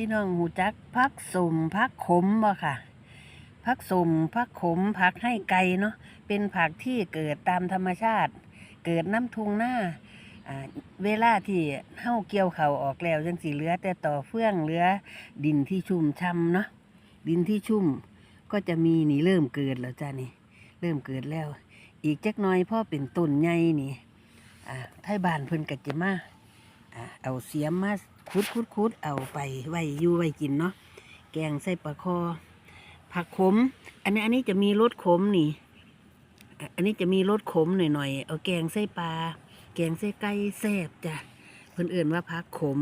พี่น้องหูจักพักสมพักขมบ่ค่ะพักสมพักขมพักให้ไกลเนาะเป็นผักที่เกิดตามธรรมชาติ เกิดน้ำทุงหน้าเวลาที่เฮ้าเกี่ยวเขาออกแล้วจังสีเหลือ แต่ต่อเฟื่องเหลือ ดินที่ชุ่มช่ำเนาะดินที่ชุ่มก็จะมีนี่เริ่มเกิดแล้วจ้านี่ เริ่มเกิดแล้ว อีกจักหน้อยพ่อเป็นต้นใหญ่นี่อ่าไทยบ้านเพิ่นกัจะมาอ่า เอาเสียมมาคุดคุดคุดเอาไปไว้ยู่ไว้กินเนาะแกงใส่ปลาคอ ผักขม อันนี้อันนี้จะมีรสขมนี่ อันนี้จะมีรสขมหน่อยๆเอาแกงใส่ปลาแกงใส่ไก่แซ่บจ้ะเพิ่นเอื่นว่าผักขม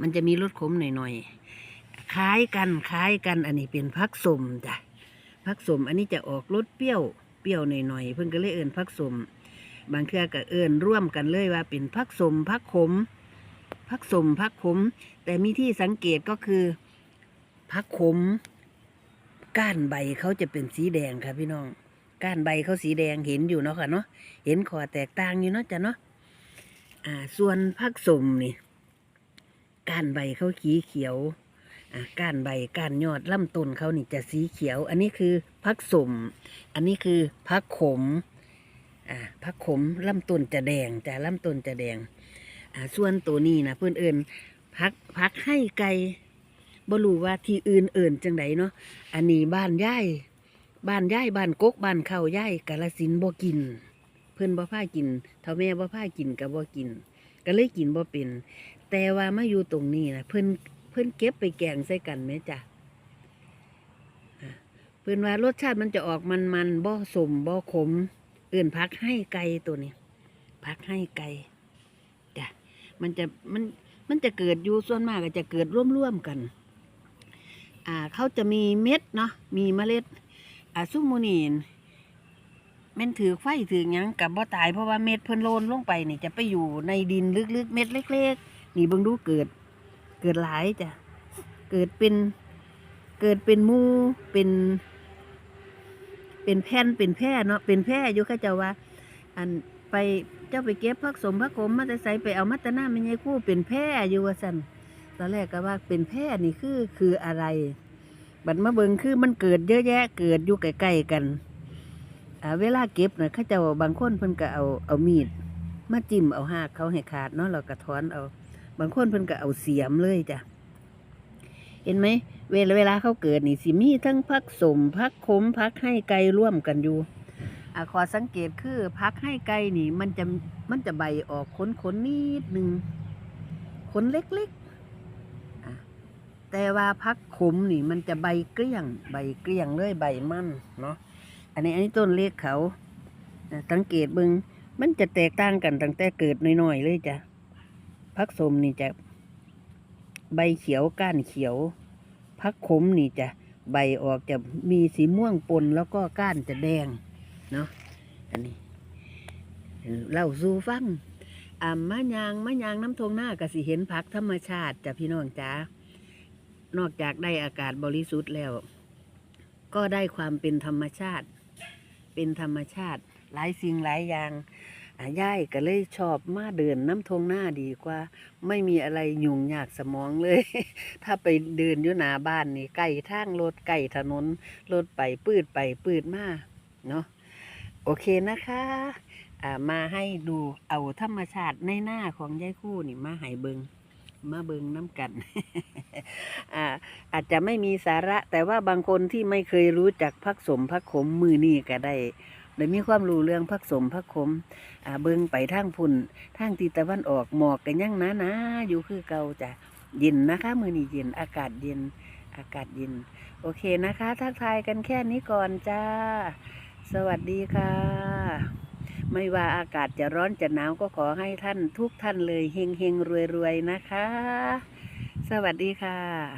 มันจะมีรสขมหน่อยๆคล้ายกันคล้ายกัน อันนี้เป็นผักสมจ้ะผักสมอันนี้จะออกรสเปรี้ยวเปรี้ยวหน่อยๆเพิ่อนก็เลยเอื่นผักสม บางเทื่อก็เอินร่วมกันเลยว่าเป็นพักสมพักขมพักสมพักขม แต่มีที่สังเกตก็คือพักขม ก้านใบเขาจะเป็นสีแดงค่ะพี่น้องก้านใบเขาสีแดงเห็นอยู่เนาะค่ะเนาะเห็นขอแตกต่างอยู่เนาะจ้ะเนาะอ่า ส่วนพักสมนี่ก้านใบเขาขีเขียวอ่าก้านใบก้านยอดลำต้นเขานี่จะสีเขียว อันนี้คือพักสม อันนี้คือพักขม อ่าผักขมลำต้นจะแดงจะลำต้นจะแดงอ่าส่วนตัวนี้นะเพื่อนเอิญพักพักให้ไก่บ่รู้ว่าที่อื่นเอิญจังไดเนาะอันนี้บ้านย่ายบ้านย่ายบ้านกกบ้านเข้าย่ายกาลสินบ่กิน เพื่อนบ่พากินเท่าแม่บ่พากินก็บ่กิน ก็เลยกินบ่เป็น แต่ว่ามาอยู่ตรงนี้นะเพื่อนเพื่อนเก็บไปแกงใส่กันไหมจ้ะเพื่อนว่ารสชาติมันจะออกมันๆบ่สมบ่ขม เอื่นพักให้ไก่ตัวนี้พักให้ไก่จ้ะมันจะมันมันจะเกิดอยู่ส่วนมากก็จะเกิดร่วมๆกัน อ่าเขาจะมีเม็ดเนาะมีเมล็ดอ่าซุมโมนีนแม่นถือไฟถือยังกับบ่ตายเพราะว่าเม็ดเพิ่นโลนลงไปนี่จะไปอยู่ในดินลึกๆ เม็ดเล็ก ๆ นี่เบิ่งดูเกิด เกิดหลายจ้ะเกิดเป็นเกิดเป็นมูเป็น เป็นแผ่นเป็นแพร่เนาะเป็นแพร่อยู่เข้าเจ้าว่า อันไปเจ้าไปเก็บผักสมผักขมมาแต่ใส่ไปเอามาแตนาไม่ใช่คู่เป็นแพร่อยู่ว่าสันตอนแรกก็ว่าเป็นแพร่นี่คือคืออะไร บัดมาเบิงคือมันเกิดเยอะแยะ เกิดอยู่ใกล้ๆกันเวลาเก็บนะข้าเจ้าบางคนเพิ่นก็เอาเอามีดมาจิ้มเอาหากเขาให้ขาดเนาะเราก็ถอนเอา บางคนเพิ่นก็เอาเสียมเลยจ้ะ เห็นไหมเวลาเวลาเขาเกิดนี่สิมีทั้งพักสมพักขมพักให้ไก่ร่วมกันอยู่อขอสังเกตคือพักให้ไก่นี่ มันจะมันจะใบออกขนขนนิดหนึ่งขนเล็กๆแต่ว่าพักขมนี่ มันจะใบเกลี้ยง ใบเกลี้ยงเลยใบมันเนาะอันนี้อันนี้ต้นเล็กเขาสังเกตบิงมันจะแตกต่างกันตั้งแต่เกิดน้อยๆเลยจ้ะพักสมนี่จะ ใบเขียวก้านเขียวพักขมนี่จะใบออกจะมีสีม่วงปนแล้วก็ก้านจะแดงเนาะอันนี้เล่าสู่ฟังอ่ามะยางมะยางน้ำทงหน้าก็สิเห็นผักธรรมชาติจ้ะพี่น้องจ้านอกจากได้อากาศบริสุทธิ์แล้ว ก็ได้ความเป็นธรรมชาติ เป็นธรรมชาติ หลายสิ่งหลายอย่าง ย่ายก็เลยชอบมาเดินน้ำทงหน้าดีกว่า ไม่มีอะไรยุ่งยากสมองเลย ถ้าไปเดินอยู่หน้าบ้านนี่ไก่ทางรถไก่ถนนรถไปปืดไปปืดมาเนาะโอเคนะคะมาให้ดูเอาธรรมชาติในหน้าของยายคู่นี่มาให้เบิงมาเบิงน้ำกันอาอาจจะไม่มีสาระแต่ว่าบางคนที่ไม่เคยรู้จักพักสมพักขมมือนี่ก็ได้ ได้มีความรู้เรื่องพักสมพักขมอ่าเบิงไปทางพุ่นทางทิศตะวันออกหมอกกันยังนาหนาๆอยู่คือเก่าจ้ะเย็นนะคะ มือนี้เย็นอากาศเย็นอากาศเย็น โอเคนะคะทักทายกันแค่นี้ก่อนจ้า สวัสดีค่ะ ไม่ว่าอากาศจะร้อนจะหนาวก็ขอให้ท่านทุกท่านเลยเฮงเฮงรวยรวยนะคะ สวัสดีค่ะ